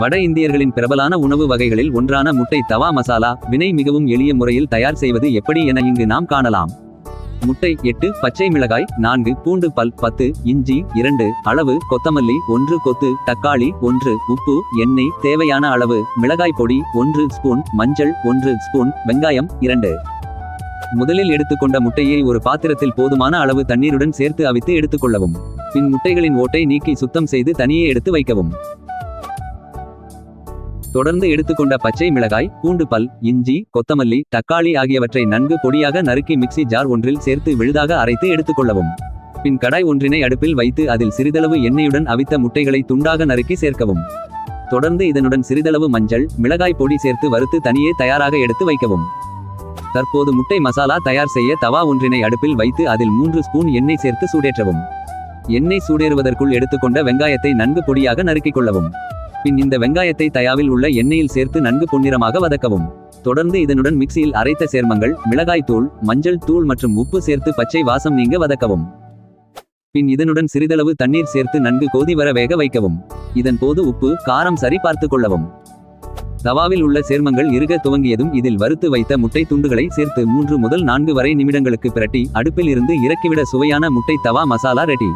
வட இந்தியர்களின் பிரபலான உணவு வகைகளில் ஒன்றான முட்டை தவா மசாலா வினை மிகவும் எளிய முறையில் தயார் செய்வது எப்படி என இங்கு நாம் காணலாம். முட்டை எட்டு பச்சை மிளகாய் நான்கு பூண்டு பல் பத்து இஞ்சி இரண்டு அளவு கொத்தமல்லி ஒன்று கொத்து தக்காளி ஒன்று உப்பு எண்ணெய் தேவையான அளவு மிளகாய் பொடி ஒன்று ஸ்பூன் மஞ்சள் ஒன்று ஸ்பூன் வெங்காயம் இரண்டு. முதலில் எடுத்துக்கொண்ட முட்டையை ஒரு பாத்திரத்தில் போதுமான அளவு தண்ணீருடன் சேர்த்து அவித்து எடுத்துக்கொள்ளவும். பின் முட்டைகளின் ஓட்டை நீக்கி சுத்தம் செய்து தனியே எடுத்து வைக்கவும். தொடர்ந்து எடுத்துக்கொண்ட பச்சை மிளகாய் பூண்டு பல் இஞ்சி கொத்தமல்லி தக்காளி ஆகியவற்றை நன்கு பொடியாக நறுக்கி மிக்ஸி ஜார் ஒன்றில் சேர்த்து விழுதாக அரைத்து எடுத்துக்கொள்ளவும் பின் கடாய் ஒன்றினை அடுப்பில் வைத்து அதில் சிறிதளவு எண்ணெயுடன் அவித்த முட்டைகளை துண்டாக நறுக்கி சேர்க்கவும். தொடர்ந்து இதனுடன் சிறிதளவு மஞ்சள் மிளகாய் பொடி சேர்த்து வறுத்து தனியே தயாராக எடுத்து வைக்கவும். தற்போது முட்டை மசாலா தயார் செய்ய தவா ஒன்றினை அடுப்பில் வைத்து அதில் மூன்று ஸ்பூன் எண்ணெய் சேர்த்து சூடேற்றவும். எண்ணெய் சூடேறுவதற்குள் எடுத்துக்கொண்ட வெங்காயத்தை நன்கு பொடியாக நறுக்கிக் கொள்ளவும். பின் இந்த வெங்காயத்தை தயாவில் உள்ள எண்ணெயில் சேர்த்து நன்கு பொன்னிறமாக வதக்கவும். தொடர்ந்து இதனுடன் மிக்சியில் அரைத்த சேர்மங்கள் மிளகாய் தூள் மஞ்சள் தூள் மற்றும் உப்பு சேர்த்து பச்சை வாசம் நீங்க வதக்கவும். பின் இதனுடன் சிறிதளவு தண்ணீர் சேர்த்து நன்கு கோதி வர வேக வைக்கவும். இதன் போது உப்பு காரம் சரி பார்த்து கொள்ளவும். தவாவில் உள்ள சேர்மங்கள் இறுக துவங்கியதும் இதில் வறுத்து வைத்த முட்டை துண்டுகளை சேர்த்து மூன்று முதல் நான்கு வரை நிமிடங்களுக்கு பிரட்டி அடுப்பில் இருந்து இறக்கிவிட சுவையான முட்டை தவா மசாலா ரெடி.